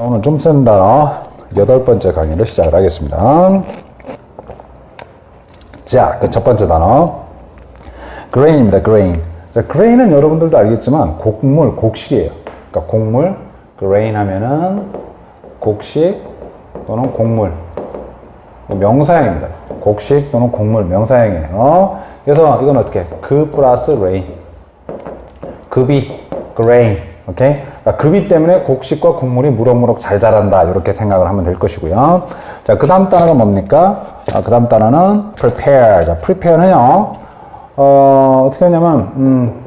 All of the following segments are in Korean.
오늘 좀쓴 단어 여덟 번째 강의를 시작을 하겠습니다. 자, 그 첫 번째 단어 grain입니다. grain. 자, grain은 여러분들도 알겠지만 곡물, 곡식이에요. 그러니까 곡물, grain 하면은 곡식 또는 곡물. 명사형입니다. 곡식 또는 곡물, 명사형이에요. 그래서 이건 어떻게? 그 플러스 rain. 급이, grain. 오케이? 그러니까 급이 때문에 곡식과 곡물이 무럭무럭 잘 자란다. 이렇게 생각을 하면 될 것이고요. 자, 그 다음 단어가 뭡니까? 아, 그 다음 단어는 prepare. 자, prepare는요, 어, 어떻게 하냐면, 음,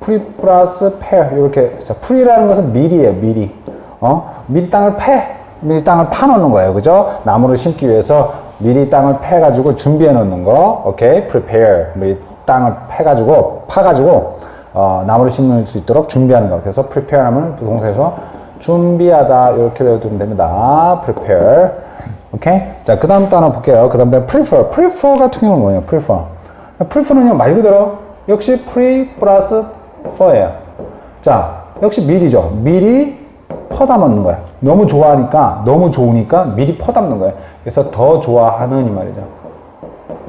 pre 플러스 pair. 이렇게. 자, pre라는 것은 미리예요, 미리. 어? 미리 땅을 패. 미리 땅을 파놓는 거예요. 그죠? 나무를 심기 위해서 미리 땅을 패가지고 준비해 놓는 거. 오케이? prepare. 미리 땅을 패가지고, 파가지고, 어, 나무를 심을 수 있도록 준비하는 거. 그래서 prepare 하면 동사에서 준비하다. 이렇게 외워두면 됩니다. prepare. 오케이? 자, 그 다음 단어 볼게요. 그 다음 단어 prefer. prefer 같은 경우는 뭐예요? prefer. prefer는요, 말 그대로 역시 pre 플러스 for예요. 자, 역시 미리죠. 미리 퍼담는 거예요. 너무 좋아하니까, 너무 좋으니까 미리 퍼담는 거예요. 그래서 더 좋아하는 이 말이죠.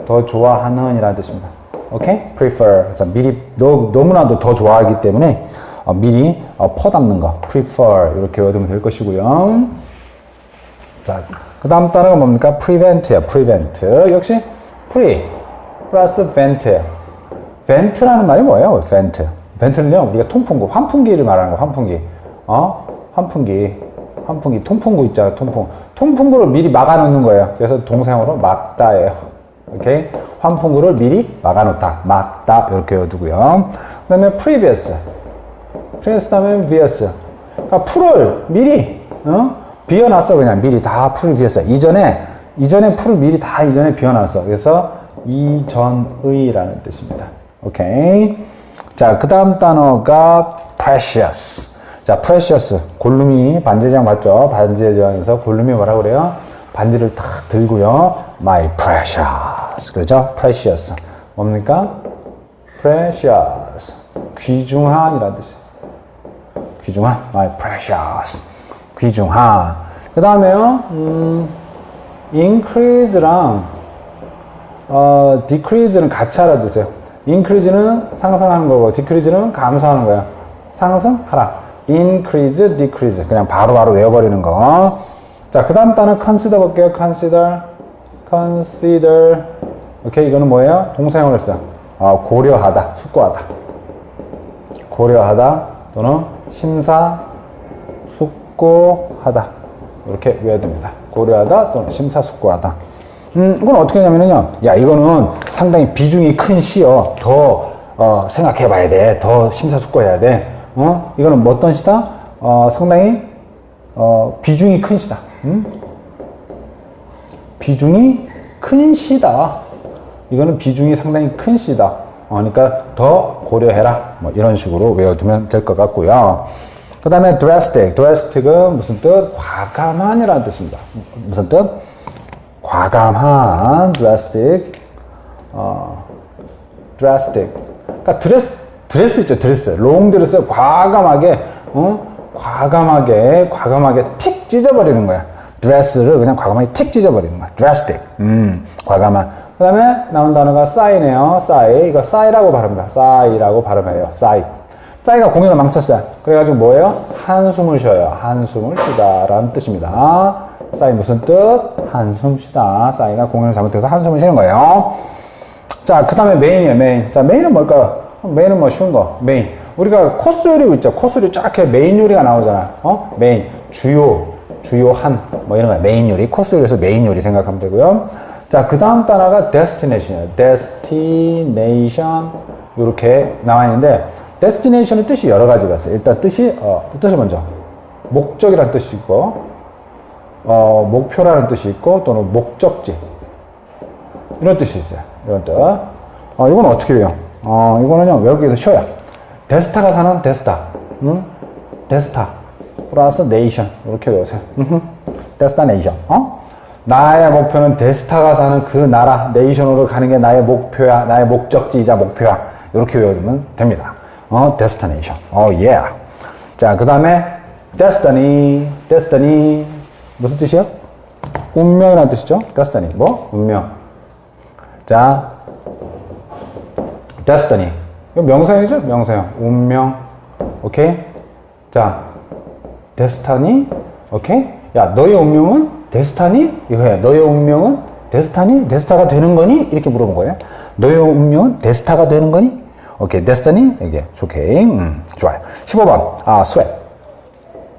더 좋아하는 이라는 뜻입니다. 오케이? prefer. 그래서 미리 너, 너무나도 더 좋아하기 때문에 어, 미리 어, 퍼담는 거. prefer. 이렇게 외우면 될 것이고요. 자, 그 다음 단어가 뭡니까? prevent예요. prevent. 역시 pre 플러스 vent예요. vent라는 말이 뭐예요? vent. vent는요, 우리가 통풍구, 환풍기를 말하는 거, 환풍기. 어? 환풍기. 환풍기, 통풍구 있잖아요, 통풍. 통풍구를 미리 막아놓는 거예요. 그래서 동사형으로 막다예요. 오케이? 환풍구를 미리 막아놓다, 막다 이렇게 외워두고요. 그 다음에 previous, previous 다음에 vious. 그러니까 풀을 미리 어? 비워놨어 그냥 미리 다 previous. 이전에 이전에 풀을 미리 다 이전에 비워놨어. 그래서 이전의라는 뜻입니다. 오케이. 자, 그 다음 단어가 precious. 자, precious. 골룸이 제왕 맞죠? 반지의 제왕에서 골룸이 뭐라 그래요? 반지를 탁 들고요. My precious. 그죠? precious. 뭡니까? precious. 귀중한이라는 뜻이에요. 귀중한. My precious. 귀중한. 그 다음에요, 음, increase랑, 어, decrease는 같이 알아두세요. increase는 상승하는 거고, decrease는 감소하는 거야. 상승하라. increase, decrease. 그냥 바로바로 바로 외워버리는 거. 자, 그 다음 단어 consider 볼게요. consider, consider. 오케이, 이거는 뭐예요? 동사형으로 써. 어, 고려하다, 숙고하다. 고려하다 또는 심사, 숙고하다. 이렇게 외워야 됩니다. 고려하다 또는 심사, 숙고하다. 음, 이건 어떻게 하냐면요. 야, 이거는 상당히 비중이 큰 시여. 더, 어, 생각해 봐야 돼. 더 심사숙고해야 돼. 어? 이거는 뭐 어떤 시다? 어, 상당히, 어, 비중이 큰 시다. 음? 비중이 큰 시다. 이거는 비중이 상당히 큰 시다. 어, 그러니까 더 고려해라. 뭐 이런 식으로 외워두면 될 것 같고요. 그 다음에 drastic. drastic은 무슨 뜻? 과감한이라는 뜻입니다. 무슨 뜻? 과감한 drastic. 어, drastic. 그러니까 드레스, 드레스 있죠, 드레스. 롱 드레스 과감하게, 어? 과감하게, 과감하게 틱 찢어버리는 거야. 드레스를 그냥 과감하게 틱 찢어버리는 거야. drastic. 음, 과감한. 그 다음에 나온 단어가 싸이네요. 싸이. 이거 싸이라고 발음합니다. 싸이라고 발음해요. 싸이. 싸이가 공연을 망쳤어요. 그래가지고 뭐예요? 한숨을 쉬어요. 한숨을 쉬다. 라는 뜻입니다. 싸이 무슨 뜻? 한숨 쉬다. 싸이가 공연을 잘못해서 한숨을 쉬는 거예요. 자, 그 다음에 메인이에요, 메인. 자, 메인은 뭘까요? 메인은 뭐 쉬운 거. 메인. 우리가 코스 요리 있죠. 코스 요리 쫙 해. 메인 요리가 나오잖아. 어? 메인. 주요. 주요한. 뭐 이런 거야. 메인 요리. 코스 요리에서 메인 요리 생각하면 되고요. 자, 그 다음 단어가 destination이에요. destination. 이렇게 나와 있는데, destination의 뜻이 여러 가지가 있어요. 일단 뜻이, 어, 뜻을 먼저. 목적이라는 뜻이 있고, 어, 목표라는 뜻이 있고, 또는 목적지. 이런 뜻이 있어요. 이런 뜻. 어, 이건 어떻게 해요? 어, 이거는요, 외국에서 쉬어요. 데스타가 사는 데스타. 응? 데스타. 플러스 네이션. 이렇게 외우세요. 데스타 네이션. 어? 나의 목표는 데스타가 사는 그 나라, 네이션으로 가는 게 나의 목표야. 나의 목적지이자 목표야. 이렇게 외우면 됩니다. 어, 데스티네이션. 어, 예. 자, 그 다음에 destiny, destiny. 무슨 뜻이요? 운명이라는 뜻이죠. destiny. 뭐? 운명. 자, destiny. 이거 명사형이죠? 명사형. 운명. 오케이? 자, destiny. 오케이? 야, 너의 운명은 데스타니? 이거야. 너의 운명은 데스타니? 데스타가 되는 거니? 이렇게 물어본 거예요. 너의 운명은 데스타가 되는 거니? 오케이. 데스타니? 이게 오케이. 음, 좋아요. 15번. 아, sweat.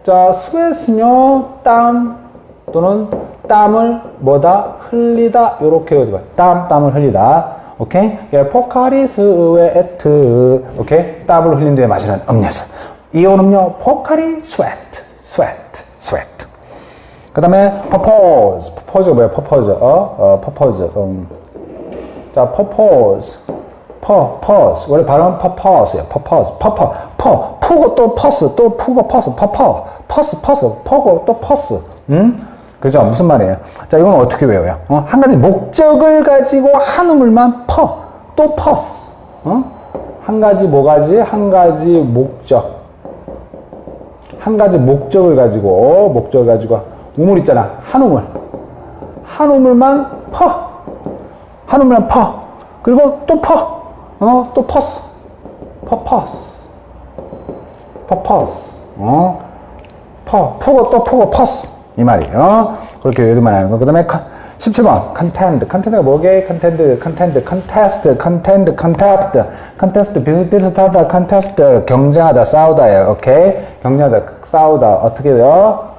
자, sweat은요, 땀 또는 땀을 뭐다? 흘리다. 요렇게 어디 땀, 땀을 흘리다. 오케이? 예, 포카리 스웨트. 오케이? 땀을 흘린 뒤에 마시는 음료수. 이온 음료, 포카리 스웨트. 스웨트. 스웨트. 그 다음에 purpose. purpose가 뭐야? purpose. 어? 어, purpose. 음. 자, purpose. purpose. 원래 발음은 purpose예요. purpose. purpose. pu. 푸고 또 purse. 또 푸고 purse. purpose. purse. purse. 푸고 또 purse. 음? 그죠? 무슨 말이에요? 자, 이건 어떻게 외워요? 어? 한 가지 목적을 가지고 한 우물만 퍼. 또 purse. 어? 한 가지 뭐가지? 한 가지 목적. 한 가지 목적을 가지고, 목적을 가지고, 우물 있잖아. 한 우물. 한 우물만 퍼. 한 우물만 퍼. 그리고 또 퍼. 어, 또 퍼스. 퍼 퍼스. 퍼 퍼스. 어, 퍼. 푸고 또 푸고 퍼스. 이 말이에요. 그렇게 외우만 하는 거. 그 다음에 17번. 컨텐드. 컨텐드가 뭐게? 컨텐드, 컨텐드, 컨테스트, 컨텐드, 컨테스트. 컨테스트 비슷비슷하다. 컨테스트 경쟁하다, 싸우다예요. 오케이? 경쟁하다, 싸우다. 어떻게 돼요?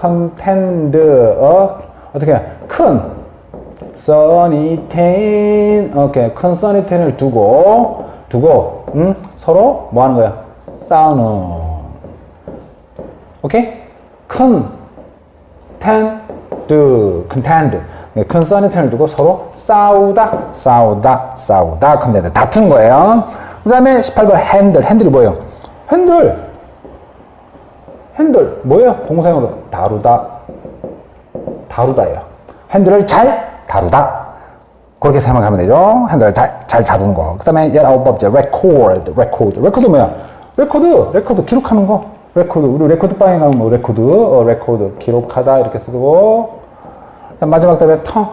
컨텐드, 어? 어떻게 해? 큰 써니텐, 오케이. 큰 써니텐을 두고, 두고, 음? 서로 뭐 하는 거야? 싸우는. 오케이? 큰 텐드, 컨텐드. 큰 써니텐을 두고 서로 싸우다, 싸우다, 싸우다, 컨텐드. 다투는 거예요. 그 다음에 18번 핸들. 핸들이 뭐예요? 핸들. 핸들. 뭐예요? 동사형으로 다루다. 다루다예요. 핸들을 잘 다루다. 그렇게 생각하면 되죠. 핸들을 다, 잘 다루는 거. 그 다음에 19번째, record. record. 레코드 뭐야? 레코드. 레코드 기록하는 거. 레코드. 우리 레코드 방에 가면 뭐 레코드. 어, 레코드. 기록하다. 이렇게 쓰고. 자, 마지막 답에 텅.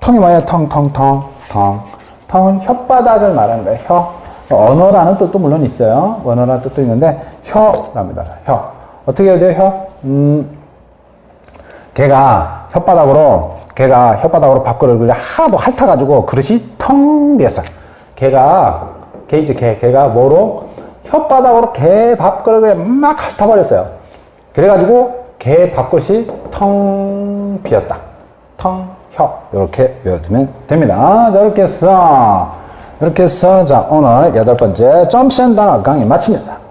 텅이 뭐예요? 텅, 텅, 텅, 텅. 텅은 혓바닥을 말하는 거예요. 혀. 언어라는 뜻도 물론 있어요. 언어라는 뜻도 있는데, 혀랍니다. 혀. 어떻게 해야 돼요, 혀? 음, 걔가 혓바닥으로, 걔가 혓바닥으로 밥그릇을 하도 핥아가지고 그릇이 텅 비었어. 걔가, 걔 이제 걔, 걔가 뭐로? 혓바닥으로 걔 밥그릇을 막 핥아버렸어요. 그래가지고 걔 밥그릇이 텅 비었다. 텅, 혀. 이렇게 외워두면 됩니다. 자, 이렇게 해서, 이렇게 해서, 자, 오늘 여덟 번째 점션 단어 강의 마칩니다.